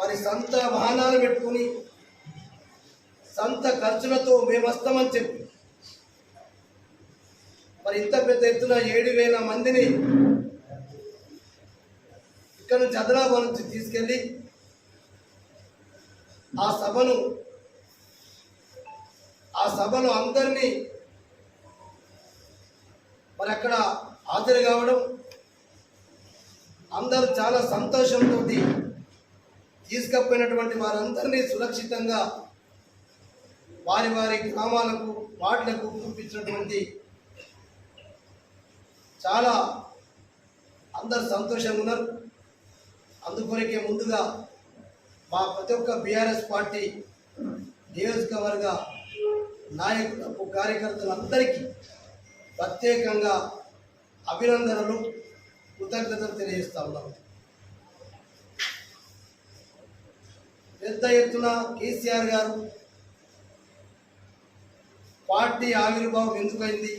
వారి సొంత వాహనాలు పెట్టుకుని సొంత ఖర్చులతో మేము వస్తామని చెప్పి. మరి ఇంత పెద్ద ఎత్తున ఏడు వేల మందిని ఇక్కడ నుంచి హైదరాబాద్ నుంచి తీసుకెళ్ళి ఆ సభను ఆ సభలో అందరినీ మరి అక్కడ హాజరు కావడం అందరూ చాలా సంతోషంతో తీసుకపోయినటువంటి వారందరినీ సురక్షితంగా వారి వారి గ్రామాలకు వాటిలకు పంపించినటువంటి చాలా అందరు సంతోషంగా ఉన్నారు. అందుకొరకే ముందుగా మా ప్రతి ఒక్క బీఆర్ఎస్ పార్టీ నియోజకవర్గ నాయకులకు కార్యకర్తలందరికీ ప్రత్యేకంగా అభినందనలు కృతజ్ఞతలు తెలియజేస్తా ఉన్నాం. పెద్ద ఎత్తున కేసీఆర్ గారు పార్టీ ఆవిర్భావం ఎందుకైంది?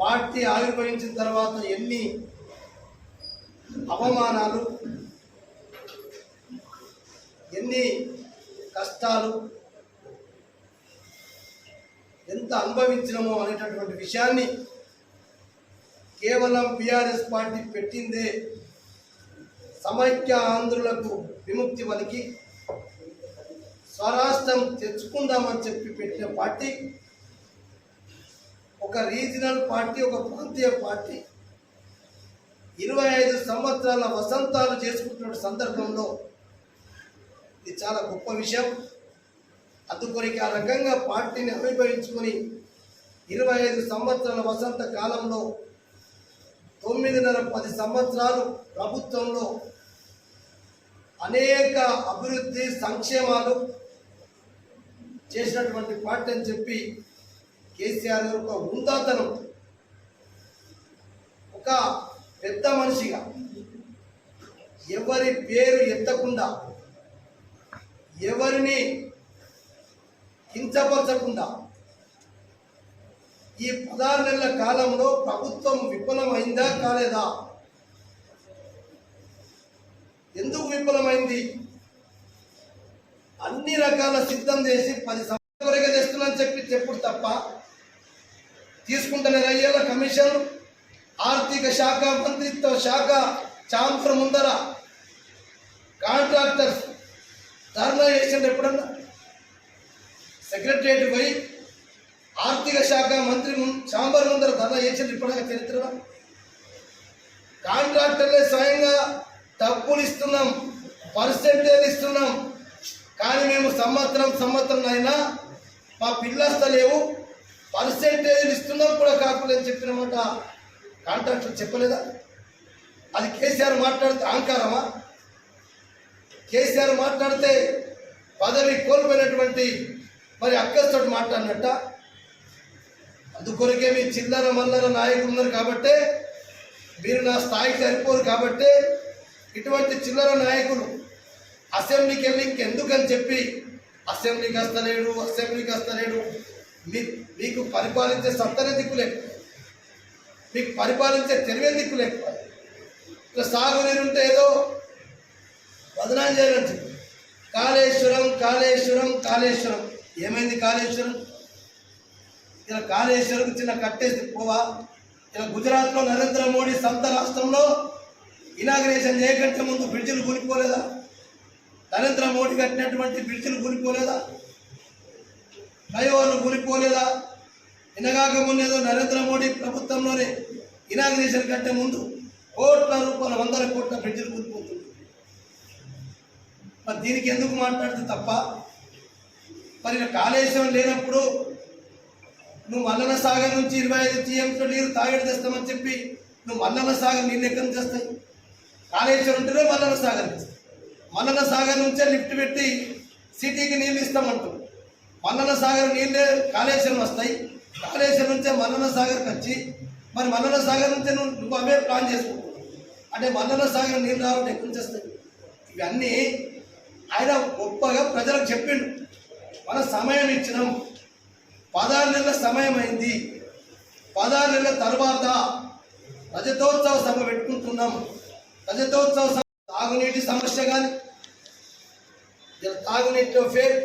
పార్టీ ఆవిర్భవించిన తర్వాత ఎన్ని అవమానాలు ఎన్ని కష్టాలు ఎంత అనుభవించినమో అనేటటువంటి విషయాన్ని కేవలం బీఆర్ఎస్ పార్టీ పెట్టిందే సమైక్య ఆంధ్రులకు విముక్తి వలికి స్వరాష్ట్రం తెచ్చుకుందామని చెప్పి పెట్టిన పార్టీ ఒక రీజనల్ పార్టీ ఒక ప్రాంతీయ పార్టీ ఇరవై ఐదు సంవత్సరాల వసంతాలు చేసుకుంటున్న సందర్భంలో ఇది చాలా గొప్ప విషయం. అందుకొనికి ఆ రకంగా పార్టీని అభిభవించుకొని ఇరవై ఐదు సంవత్సరాల వసంత కాలంలో తొమ్మిదిన్నర పది సంవత్సరాలు ప్రభుత్వంలో అనేక అభివృద్ధి సంక్షేమాలు చేసినటువంటి పార్టీ అని చెప్పి కేసీఆర్ గారు ఒక ఉందాతనం ఒక పెద్ద మనిషిగా. ఎవరి పేరు ఎత్తకుండా ఎవరిని కించపరచకుండా ఈ పదహారు నెలల కాలంలో ప్రభుత్వం విఫలమైందా కాలేదా? ఎందుకు విఫలమైంది? అన్ని రకాల సిద్ధం చేసి పది సంవత్సరాలుగా తెస్తున్నాను చెప్పి చెప్పుడు తప్ప తీసుకుంటున్న అయ్యేళ్ళ కమిషన్? ఆర్థిక శాఖ మంత్రిత్వ శాఖ చాంబర్ ముందర కాంట్రాక్టర్స్ ధర్నా చేసిండు ఎప్పుడన్నా? సెక్రటరియట్ పోయి ఆర్థిక శాఖ మంత్రి ఛాంబర్ ముందర ధర్నా చేసిండు ఇప్పుడైనా చరిత్ర కాంట్రాక్టర్లే స్వయంగా తప్పులు ఇస్తున్నాం పర్సెంటేజ్ ఇస్తున్నాం. కానీ మేము సంవత్సరం సంవత్సరం అయినా మా పిల్లస్త లేవు పర్సెంటేజ్ ఇస్తున్నాం కూడా కాకుండా అని చెప్పినమాట కాంట్రాక్టర్ చెప్పలేదా? అది కేసీఆర్ మాట్లాడితే అహంకారమా? కేసీఆర్ మాట్లాడితే పదవి కోల్పోయినటువంటి మరి అక్కస్తోటి మాట్లాడినట్ట? అందుకొరకే మీ చిల్లర మల్లర నాయకులు ఉన్నారు కాబట్టే మీరు నా స్థాయికి సరిపోరు కాబట్టి ఇటువంటి చిల్లర నాయకులు అసెంబ్లీకి వెళ్ళి ఇంకెందుకని చెప్పి అసెంబ్లీకి వస్తలేడు అసెంబ్లీకి వస్తలేడు మీ మీకు పరిపాలించే సత్తనే దిక్కు లేకపోయింది మీకు పరిపాలించే తెలివే దిక్కు లేకపోయింది ఇట్లా సాగునీరు ఉంటే ఏదో వదనాలు చేయాలని కాళేశ్వరం కాళేశ్వరం కాళేశ్వరం. ఏమైంది కాళేశ్వరం? ఇలా కాళేశ్వరం చిన్న కట్టేసి పోవా? ఇలా గుజరాత్లో నరేంద్ర మోడీ సొంత రాష్ట్రంలో ఇనాగ్రేషన్ చేయకంటే ముందు బ్రిడ్జిలు కూలిపోలేదా? నరేంద్ర మోడీ కట్టినటువంటి బ్రిడ్జిలు కూలిపోలేదా? ఫ్లైఓవర్లు కూలిపోలేదా? ఇనగాక ముందేదో నరేంద్ర మోడీ ప్రభుత్వంలోనే ఇనాగ్రేషన్ కంటే ముందు కోట్ల రూపాయల వందల కోట్ల బ్రిడ్జిలు కూలిపోతుంది మరి దీనికి ఎందుకు మాట్లాడితే తప్ప? మరి కాళేశ్వరం లేనప్పుడు నువ్వు మల్లన సాగర్ నుంచి ఇరవై ఐదు టీఎంతో నీరు తాగడి తెస్తామని చెప్పి నువ్వు మల్లన సాగర్ నీళ్ళు ఎక్కడ తెస్తాయి? కాళేశ్వరం ఉంటేనే మల్లన సాగర్. తెస్తాయి మల్లన సాగర్ నుంచే లిఫ్ట్ పెట్టి సిటీకి నీళ్ళు ఇస్తామంటారు. మల్లన సాగర్ నీళ్ళే కాళేశ్వరం వస్తాయి. కాళేశ్వరం నుంచే మల్లన సాగర్కి వచ్చి మరి మల్లన సాగర్ నుంచే నువ్వు నువ్వు అవే ప్లాన్ చేసుకుంటావు అంటే మల్లన సాగర్ నీళ్ళు రావడం ఎక్కడి నుంచి వస్తాయి? ఇవన్నీ ఆయన గొప్పగా ప్రజలకు చెప్పిండు. మన సమయం ఇచ్చినాం. పదహారు నెలల సమయం అయింది. పదహారు నెలల తర్వాత రజతోత్సవ సభ పెట్టుకుంటున్నాం. రజతోత్సవ తాగునీటి సమస్య కానీ తాగునీటిలో ఫెయిల్.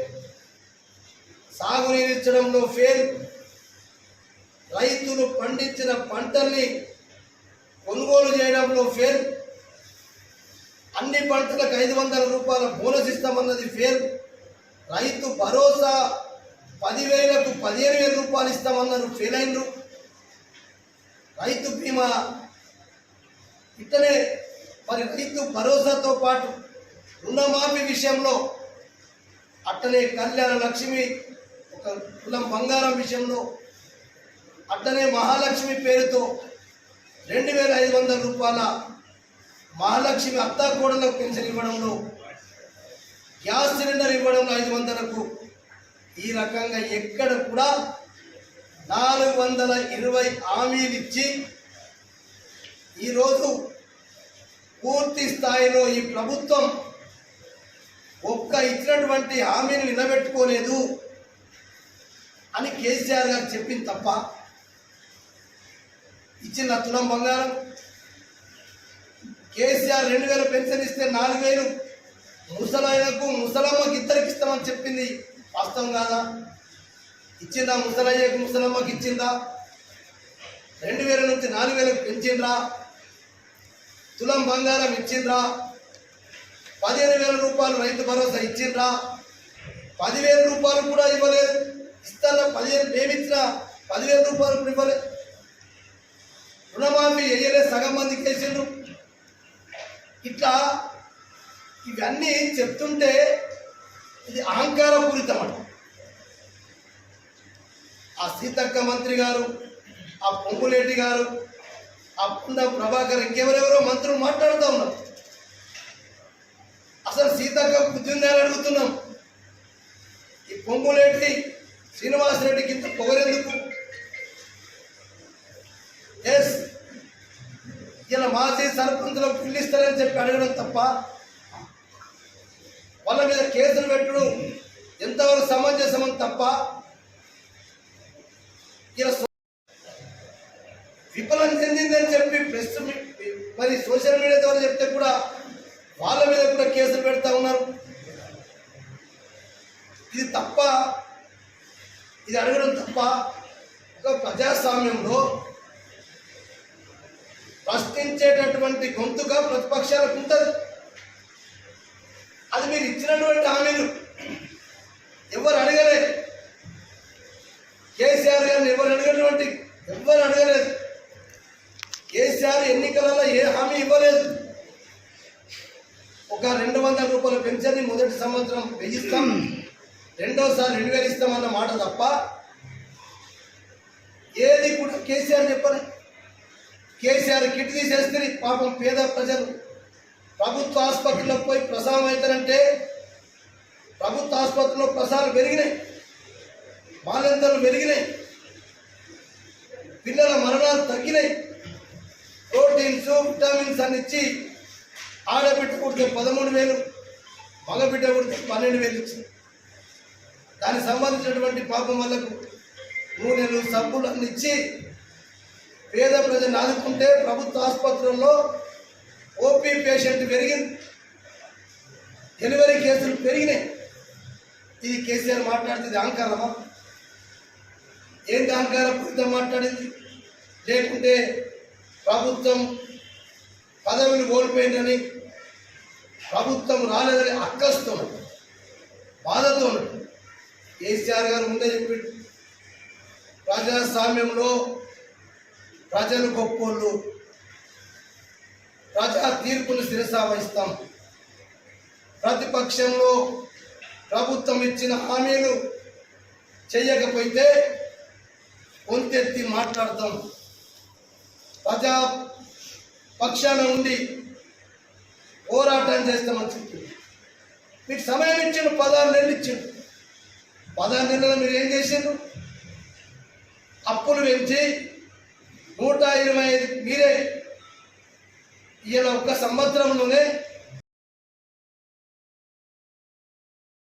సాగునీరు ఇచ్చడంలో ఫెయిల్. రైతులు పండించిన పంటల్ని కొనుగోలు చేయడంలో ఫెయిల్. అన్ని పంటలకు ఐదు వందల రూపాయల బోనస్ ఇస్తామన్నది ఫెయిల్. రైతు భరోసా పదివేలకు పదిహేను వేల రూపాయలు ఇస్తామన్నారు ఫెయిల్ అయినరు రైతు బీమా ఇట్లనే మరి రైతు భరోసాతో పాటు రుణమాఫీ విషయంలో అట్టనే కళ్యాణ లక్ష్మి ఒక కులం బంగారం విషయంలో అట్టనే మహాలక్ష్మి పేరుతో రెండు వేల ఐదు వందల రూపాయల మహాలక్ష్మి అత్తా పెన్షన్ ఇవ్వడంలో గ్యాస్ సిలిండర్ ఇవ్వడంలో ఐదు వందలకు ఈ రకంగా ఎక్కడ కూడా నాలుగు వందల ఇరవై హామీలు ఇచ్చి ఈరోజు పూర్తి స్థాయిలో ఈ ప్రభుత్వం ఒక్క ఇచ్చినటువంటి హామీని నిలబెట్టుకోలేదు అని కేసీఆర్ గారు చెప్పింది తప్ప ఇచ్చిన తులం బంగారం కేసీఆర్ రెండు వేల పెన్షన్ ఇస్తే నాలుగు వేలు ముసలాయనకు ముసలమ్మకి ఇద్దరికి ఇస్తామని చెప్పింది వాస్తవం కాదా? ఇచ్చిందా ముసలయ్యకు ముసలమ్మకి ఇచ్చిందా? రెండు వేల నుంచి నాలుగు వేలకు పెంచిండ్రా? తులం బంగారం ఇచ్చిండ్రా. పదిహేను వేల రూపాయలు రైతు భరోసా ఇచ్చిండ్రా. పదివేల రూపాయలు కూడా ఇవ్వలేదు. ఇస్తారా పదిహేను మేము ఇచ్చిన పదివేల రూపాయలు కూడా ఇవ్వలేదు రుణమాఫీ వేయలే సగం మందికి వేసిండ్రు ఇట్లా ఇవన్నీ చెప్తుంటే ఇది అహంకారపూరితం అంట. ఆ సీతక్క మంత్రి గారు ఆ పొంగులేటి గారు ఆ పుండ ప్రభాకర్ ఇంకెవరెవరో మంత్రులు మాట్లాడుతూ ఉన్నారు. అసలు సీతక్క బుద్ధిందని అని అడుగుతున్నాం. ఈ పొంగులేటి శ్రీనివాసరెడ్డికి ఇంత పొగరెందుకు? ఎస్ ఇలా మాజీ సర్పంచులకు పిల్లిస్తారని చెప్పి అడగడం తప్ప వాళ్ళ మీద కేసులు పెట్టడం ఎంతవరకు సమంజసమని తప్ప విఫలం చెందిందని చెప్పి ప్రెస్ మరి సోషల్ మీడియా ద్వారా చెప్తే కూడా వాళ్ళ మీద కూడా కేసులు పెడతా ఉన్నారు. ఇది తప్ప ఇది అడగడం తప్ప ఒక ప్రజాస్వామ్యంలో ప్రశ్నించేటటువంటి గొంతుగా ప్రతిపక్షాలకు ఉంటుంది. అది మీరు ఇచ్చినటువంటి హామీలు. ఎవరు అడగలేదు కేసీఆర్ గారిని ఎవరు అడగటువంటి ఎవరు అడగలేదు? కేసీఆర్ ఎన్నికలలో ఏ హామీ ఇవ్వలేదు. ఒక రెండు వందల రూపాయల పెన్షన్ని మొదటి సంవత్సరం వెయ్యిస్తాం రెండోసారి రెండు వేలు ఇస్తామన్న మాట తప్ప ఏది కూడా కేసీఆర్ చెప్పలే కేసీఆర్ కిట్ తీసేస్తే పాపం పేద ప్రజలు ప్రభుత్వ ఆసుపత్రిలో పోయి ప్రసారం అవుతారంటే ప్రభుత్వ ఆసుపత్రిలో ప్రసారాలు పెరిగినాయి. బాలింతలు పెరిగినాయి. పిల్లల మరణాలు తగ్గినాయి. ప్రోటీన్స్ విటమిన్స్ అని ఇచ్చి ఆడబిడ్డ కుడితే పదమూడు వేలు మగబిడ్డ కుడితే పన్నెండు వేలు ఇచ్చింది. దానికి సంబంధించినటువంటి పాపం వాళ్ళకు నూనెలు సబ్బులు అన్ని ఇచ్చి పేద ప్రజలను ఆదుకుంటే ప్రభుత్వ ఆసుపత్రుల్లో ఓపీ పేషెంట్ పెరిగింది డెలివరీ కేసులు పెరిగినాయి. ఇది కేసీఆర్ మాట్లాడుతుంది అహంకారమా? ఏంటి పూర్తిగా మాట్లాడింది. లేకుంటే ప్రభుత్వం పదవిని కోల్పోయిందని ప్రభుత్వం రాలేదని అక్కస్తో బాధతో కేసీఆర్ గారు ముందే చెప్పిండు ప్రజాస్వామ్యంలో ప్రజలు గొప్పోళ్ళు ప్రజా తీర్పును శిరసావహిస్తాం ప్రతిపక్షంలో ప్రభుత్వం ఇచ్చిన హామీలు చేయకపోతే కొంతెత్తి మాట్లాడతాం. ప్రజా పక్షాన ఉండి పోరాటం చేస్తామని చెప్పింది. మీకు సమయం ఇచ్చిండు పదహారు నెలలు ఇచ్చిండు. పదహారు నెలలు మీరు ఏం చేసిండ్రు? అప్పులు పెంచి నూట ఇరవై ఐదు మీరే ఈయన ఒక్క సంవత్సరంలోనే